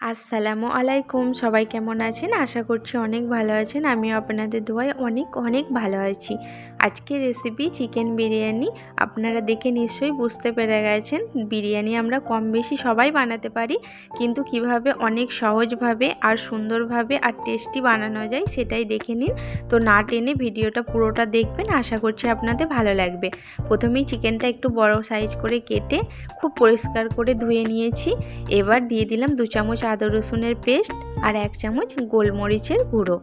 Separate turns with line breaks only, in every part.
আসসালামু আলাইকুম। সবাই কেমন আছেন? আশা করছি অনেক ভালো আছেন। আমিও আপনাদের দোয়ায় অনেক অনেক ভালো আছি। আজকের রেসিপি চিকেন বিরিয়ানি আপনারা দেখে নিশ্চয়ই বুঝতে পেরে গেছেন। বিরিয়ানি আমরা কম বেশি সবাই বানাতে পারি, কিন্তু কীভাবে অনেক সহজভাবে আর সুন্দরভাবে আর টেস্টি বানানো যায় সেটাই দেখে নিন। তো না টেনে ভিডিওটা পুরোটা দেখবেন, আশা করছি আপনাদের ভালো লাগবে। প্রথমেই চিকেনটা একটু বড় সাইজ করে কেটে খুব পরিষ্কার করে ধুয়ে নিয়েছি। এবার দিয়ে দিলাম দু চামচ আদা রসুনের পেস্ট আর এক চামচ গোলমরিচের গুঁড়ো।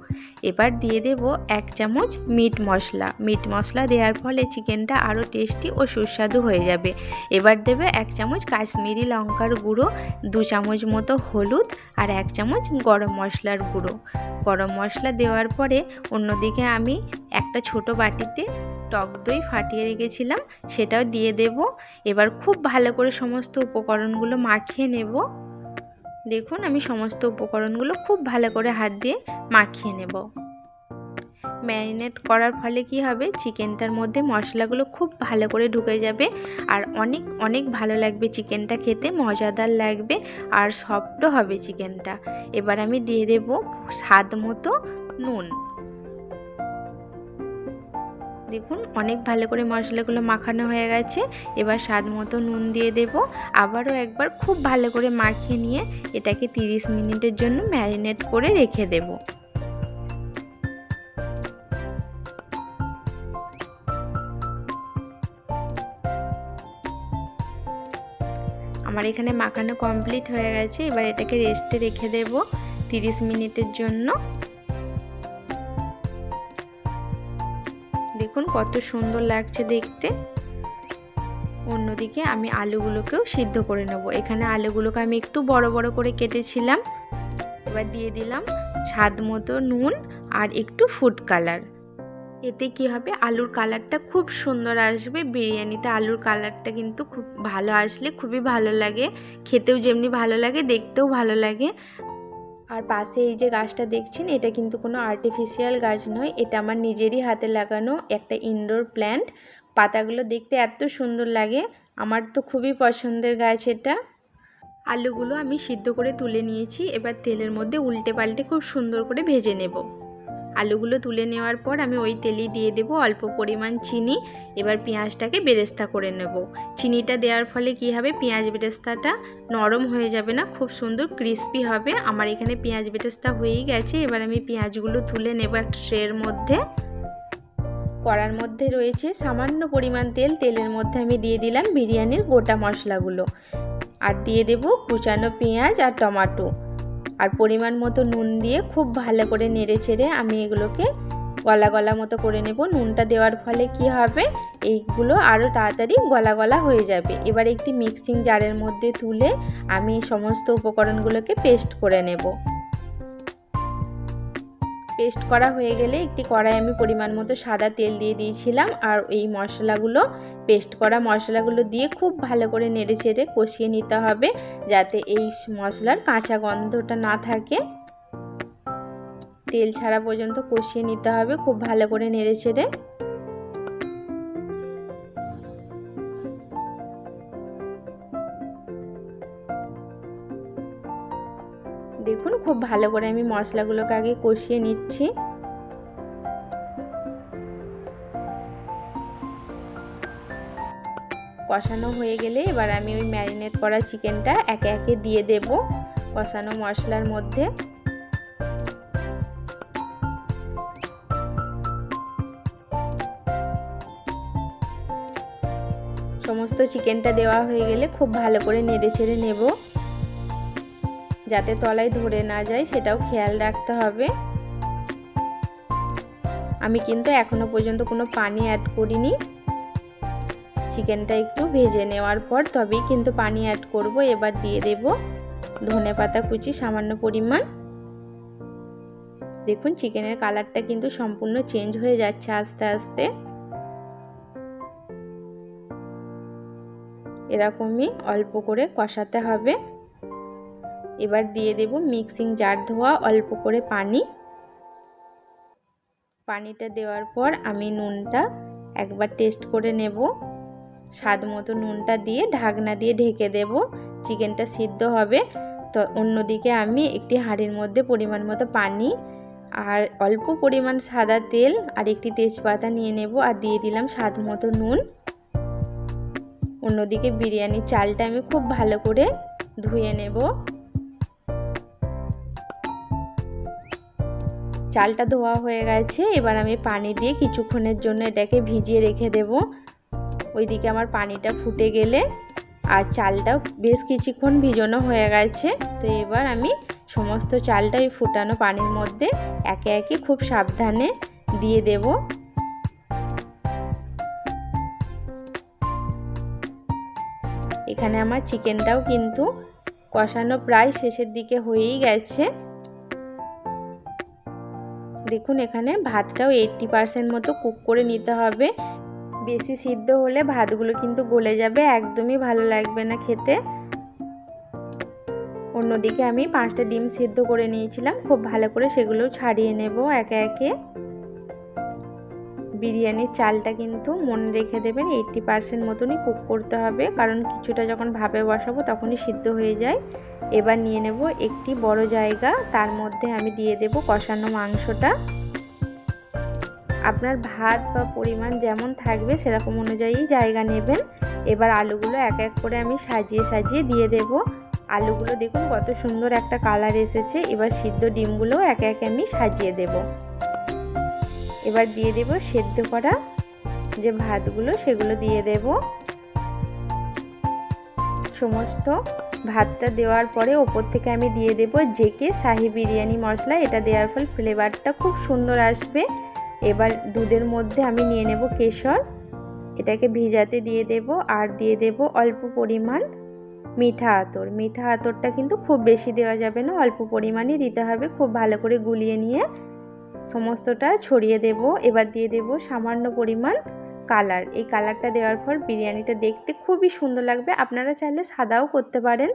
এবার দিয়ে দেব এক চামচ মিট মশলা। মিট মশলা দেওয়ার ফলে চিকেনটা আরও টেস্টি ও সুস্বাদু হয়ে যাবে। এবার দেবে এক চামচ কাশ্মীরি লঙ্কার গুঁড়ো, দু চামচ মতো হলুদ আর এক চামচ গরম মশলার গুঁড়ো। গরম মশলা দেওয়ার পরে অন্যদিকে আমি একটা ছোট বাটিতে টক দই ফাটিয়ে রেখেছিলাম, সেটাও দিয়ে দেব। এবার খুব ভালো করে সমস্ত উপকরণগুলো মাখিয়ে নেব। দেখুন, আমি সমস্ত উপকরণগুলো খুব ভালো করে হাত দিয়ে মাখিয়ে নেব। ম্যারিনেট করার ফলে কি হবে? চিকেনটার মধ্যে মশলাগুলো খুব ভালো করে ঢুকে যাবে আর অনেক অনেক ভালো লাগবে চিকেনটা খেতে, মজাদার লাগবে আর সফটও হবে চিকেনটা। এবার আমি দিয়ে দেব স্বাদ মতো নুন। দেখুন, অনেক ভালো করে মশলাগুলো মাখানো হয়ে গেছে। এবার স্বাদ মতো নুন দিয়ে দেব। আবারও একবার খুব ভালো করে মাখিয়ে নিয়ে এটাকে 30 মিনিটের জন্য ম্যারিনেট করে রেখে দেব। আমার এখানে মাখানো কমপ্লিট হয়ে গেছে। এবার এটাকে রেস্টে রেখে দেব 30 মিনিটের জন্য। দেখুন কত সুন্দর লাগছে দেখতে। অন্যদিকে আমি আলুগুলোকেও সিদ্ধ করে নেব। এখানে আলুগুলোকে আমি একটু বড় বড় করে কেটেছিলাম। এবার দিয়ে দিলাম স্বাদ মতো নুন আর একটু ফুড কালার। এতে কি হবে? আলুর কালারটা খুব সুন্দর আসবে। বিরিয়ানিতে আলুর কালারটা কিন্তু খুব ভালো আসলে খুবই ভালো লাগে। খেতেও যেমনি ভালো লাগে, দেখতেও ভালো লাগে। আর পাশে এই যে গাছটা দেখছেন, এটা কিন্তু কোনো আর্টিফিশিয়াল গাছ নয়, এটা আমার নিজেরই হাতে লাগানো একটা ইনডোর প্ল্যান্ট পাতাগুলো দেখতে এত সুন্দর লাগে, আমার তো খুবই পছন্দের গাছ এটা। আলুগুলো আমি সিদ্ধ করে তুলে নিয়েছি, এবার তেলের মধ্যে উল্টে পাল্টে খুব সুন্দর করে ভেজে নেব। আলুগুলো তুলে নেওয়ার পর আমি ওই তেলেই দিয়ে দেব অল্প পরিমাণ চিনি। এবার পেঁয়াজটাকে বেরেস্তা করে নেব। চিনিটা দেওয়ার ফলে কি হবে? পেঁয়াজ বেরেস্তাটা নরম হয়ে যাবে না, খুব সুন্দর ক্রিস্পি হবে। আমার এখানে পেঁয়াজ বেরেস্তা হয়েই গেছে। এবার আমি পেঁয়াজগুলো তুলে নেব একটা ট্রের মধ্যে। কড়ার মধ্যে রয়েছে সামান্য পরিমাণ তেল। তেলের মধ্যে আমি দিয়ে দিলাম বিরিয়ানির গোটা মশলাগুলো। আর দিয়ে দেব কুচানো পেঁয়াজ আর টমাটো। আর পরিমাণ মতো নুন দিয়ে খুব ভালো করে নেড়ে চেড়ে আমি এগুলোকে গলা গলা মতো করে নেব। নুনটা দেওয়ার ফলে কি হবে? এইগুলো আরও তাড়াতাড়ি গলা গলা হয়ে যাবে। এবার একটি মিক্সিং জারের মধ্যে তুলে আমি সমস্ত উপকরণগুলোকে পেস্ট করে নেব। পেস্ট করা হয়ে গেলে একটি কড়াই আমি পরিমাণ মতো সাদা তেল দিয়ে দিয়েছিলাম আর এই মশলাগুলো পেস্ট করা মশলাগুলো দিয়ে খুব ভালো করে নেড়ে চেড়ে কষিয়ে নিতে হবে যাতে এই মশলার কাঁচা গন্ধটা না থাকে। তেল ছাড়া পর্যন্ত কষিয়ে নিতে হবে খুব ভালো করে নেড়ে চেড়ে। দেখুন, খুব ভালো করে আমি মশলাগুলোকে আগে কষিয়ে নিচ্ছি। কষানো হয়ে গেলে এবার আমি ওই ম্যারিনেট করা চিকেনটা একে একে দিয়ে দেব কষানো মশলার মধ্যে। সমস্ত চিকেনটা দেওয়া হয়ে গেলে খুব ভালো করে নেড়ে চেড়ে নেব। যাতে তলায় ধরে না যায়, সেটাও খেয়াল রাখতে হবে। আমি কিন্তু এখনও পর্যন্ত কোনো পানি অ্যাড করিনি। চিকেনটা একটু ভেজে নেওয়ার পর তবেই কিন্তু পানি অ্যাড করব। এবার দিয়ে দেব ধনে পাতা কুচি সামান্য পরিমাণ। দেখুন চিকেনের কালারটা কিন্তু সম্পূর্ণ চেঞ্জ হয়ে যাচ্ছে আস্তে আস্তে। এরকমই অল্প করে কষাতে হবে। এবার দিয়ে দেব মিক্সিং জার ধোয়া, অল্প করে পানি। পানিটা দেওয়ার পর আমি নুনটা একবার টেস্ট করে নেব। স্বাদ মতো নুনটা দিয়ে ঢাকনা দিয়ে ঢেকে দেব। চিকেনটা সিদ্ধ হবে। তো অন্যদিকে আমি একটি হাঁড়ির মধ্যে পরিমাণ মতো পানি আর অল্প পরিমাণ সাদা তেল আর একটি তেজপাতা নিয়ে নেব আর দিয়ে দিলাম স্বাদ মতো নুন। অন্যদিকে বিরিয়ানির চালটা আমি খুব ভালো করে ধুয়ে নেব। চালটা ধোয়া হয়ে গেছে, এবার আমি পানি দিয়ে কিছুক্ষণের জন্য এটাকে ভিজিয়ে রেখে দেব। ওইদিকে আমার পানিটা ফুটে গেলে আর চালটাও বেশ কিছুক্ষণ ভিজানো হয়ে গেছে। তো এবার আমি সমস্ত চালটা ওই ফুটানো পানির মধ্যে একে একে খুব সাবধানে দিয়ে দেব। এখানে আমার চিকেনটাও কিন্তু কষানো প্রায় শেষের দিকে হয়েই গেছে। দেখুন, এখানে ভাতটাও এইটটি পারসেন্ট মতো কুক করে নিতে হবে। বেশি সিদ্ধ হলে ভাতগুলো কিন্তু গলে যাবে, একদমই ভালো লাগবে না খেতে। অন্যদিকে আমি পাঁচটা ডিম সিদ্ধ করে নিয়েছিলাম, খুব ভালো করে সেগুলো ছাড়িয়ে নেব একে একে। বিরিয়ানির চালটা কিন্তু মনে রেখে দেবেন এইটটি পারসেন্ট মতনই কুক করতে হবে। কারণ কিছুটা যখন ভাবে বসাবো তখনই সিদ্ধ হয়ে যায়। এবার নিয়ে নেব একটি বড় জায়গা, তার মধ্যে আমি দিয়ে দেব কষানো মাংসটা। আপনার ভাত বা পরিমাণ যেমন থাকবে সেরকম অনুযায়ী জায়গা নেবেন। এবার আলুগুলো এক এক করে আমি সাজিয়ে সাজিয়ে দিয়ে দেব। আলুগুলো দেখুন কত সুন্দর একটা কালার এসেছে। এবার সিদ্ধ ডিমগুলো একে একে আমি সাজিয়ে দেব। এবার দিয়ে দেব সেদ্ধ করা যে ভাতগুলো, সেগুলো দিয়ে দেব। সমস্ত ভাতটা দেওয়ার পরে ওপর থেকে আমি দিয়ে দেব জেকে শাহি বিরিয়ানি মশলা। এটা দেওয়ার ফলে ফ্লেভারটা খুব সুন্দর আসবে। এবার দুধের মধ্যে আমি নিয়ে নেব কেশর। এটাকে ভিজাতে দিয়ে দেব আর দিয়ে দেব অল্প পরিমাণ মিঠা আতর। মিঠা আতরটা কিন্তু খুব বেশি দেওয়া যাবে না, অল্প পরিমাণই দিতে হবে খুব ভালো করে গুলিয়ে নিয়ে। সমস্তটা ছড়িয়ে দেব। এবার দিয়ে দেব সামান্য পরিমাণ কালার। এই কালারটা দেওয়ার পর বিরিয়ানিটা দেখতে খুবই সুন্দর লাগবে। আপনারা চাইলে সাদাও করতে পারেন।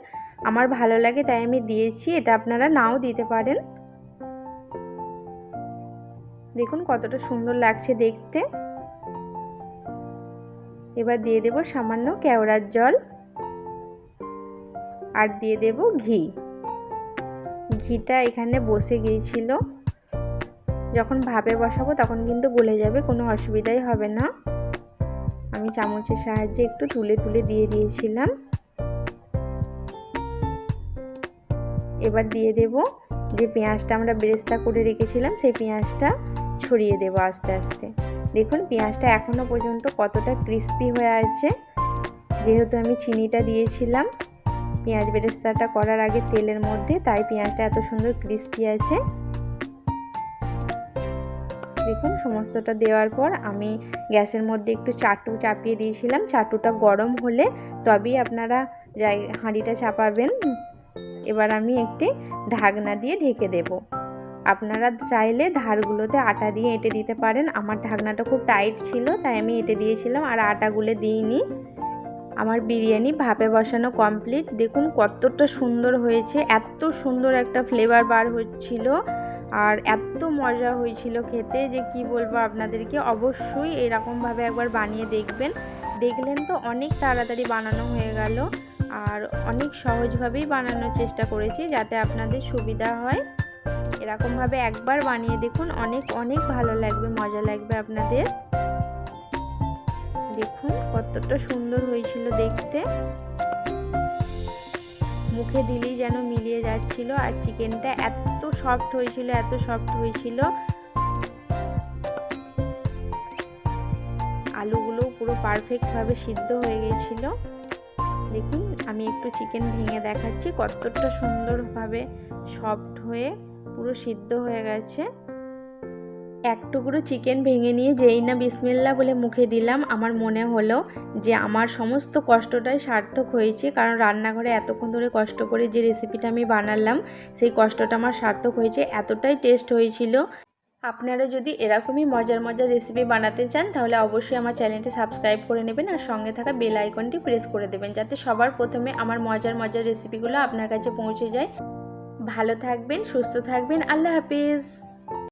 আমার ভালো লাগে, তাই আমি দিয়েছি। এটা আপনারা নাও দিতে পারেন। দেখুন কতটা সুন্দর লাগছে দেখতে। এবার দিয়ে দেব সামান্য কেওড়ার জল। আর দিয়ে দেব ঘি। ঘিটা এখানে বসে গিয়েছিল। যখন ভাপে বসাবো তখন কিন্তু গলে যাবে, কোনো অসুবিধাই হবে না। আমি চামচের সাহায্যে একটু তুলে তুলে দিয়ে দিয়েছিলাম। এবার দিয়ে দেব যে পেঁয়াজটা আমরা বেরেস্তা করে রেখেছিলাম, সেই পেঁয়াজটা ছড়িয়ে দেব আস্তে আস্তে। দেখুন, পেঁয়াজটা এখনও পর্যন্ত কতটা ক্রিস্পি হয়ে আছে। যেহেতু আমি চিনিটা দিয়েছিলাম, পেঁয়াজ বেরেস্তাটা করার আগে তেলের মধ্যে, তাই পেঁয়াজটা এত সুন্দর ক্রিস্পি আছে। দেখুন, সমস্তটা দেওয়ার পর আমি গ্যাসের মধ্যে একটু চাটু চাপিয়ে দিয়েছিলাম। চাটুটা গরম হলে তবেই আপনারা হাঁড়িটা চাপাবেন। এবার আমি একটি ঢাকনা দিয়ে ঢেকে দেব। আপনারা চাইলে ধারগুলোতে আটা দিয়ে এঁটে দিতে পারেন। আমার ঢাকনাটা খুব টাইট ছিল, তাই আমি এঁটে দিয়েছিলাম আর আটাগুলো দিইনি। আমার বিরিয়ানি ভাপে বসানো কমপ্লিট। দেখুন কতটা সুন্দর হয়েছে, এত সুন্দর একটা ফ্লেভার বার হচ্ছিল। আর এত মজা হয়েছিল খেতে যে কি বলব আপনাদেরকে, অবশ্যই এরকমভাবে একবার বানিয়ে দেখবেন। দেখলেন তো অনেক তাড়াতাড়ি বানানো হয়ে গেল আর অনেক সহজভাবেই বানানোর চেষ্টা করেছি যাতে আপনাদের সুবিধা হয়। এরকমভাবে একবার বানিয়ে দেখুন, অনেক অনেক ভালো লাগবে, মজা লাগবে আপনাদের। দেখুন কতটা সুন্দর হয়েছিল দেখতে। মুখে দিলেই যেন মিলিয়ে যাচ্ছিল আর চিকেনটা এত সফট হয়েছিল, এত সফট হয়েছিল। আলুগুলো পুরো পারফেক্টভাবে সিদ্ধ হয়ে গেছিল। দেখুন, আমি একটু চিকেন ভেঙে দেখাচ্ছি, কতটা সুন্দরভাবে সফট হয়ে পুরো সিদ্ধ হয়ে গেছে। এক টুকরো চিকেন ভেঙে নিয়ে যেই না বিসমিল্লা বলে মুখে দিলাম, আমার মনে হলো যে আমার সমস্ত কষ্টটাই সার্থক হয়েছে। কারণ রান্নাঘরে এতক্ষণ ধরে কষ্ট করে যে রেসিপিটা আমি বানালাম, সেই কষ্টটা আমার সার্থক হয়েছে, এতটাই টেস্ট হয়েছিল। আপনারা যদি এরকমই মজার মজার রেসিপি বানাতে চান, তাহলে অবশ্যই আমার চ্যানেলটি সাবস্ক্রাইব করে নেবেন আর সঙ্গে থাকা বেল আইকনটি প্রেস করে দেবেন, যাতে সবার প্রথমে আমার মজার মজার রেসিপিগুলো আপনার কাছে পৌঁছে যায়। ভালো থাকবেন, সুস্থ থাকবেন, আল্লাহ হাফিজ।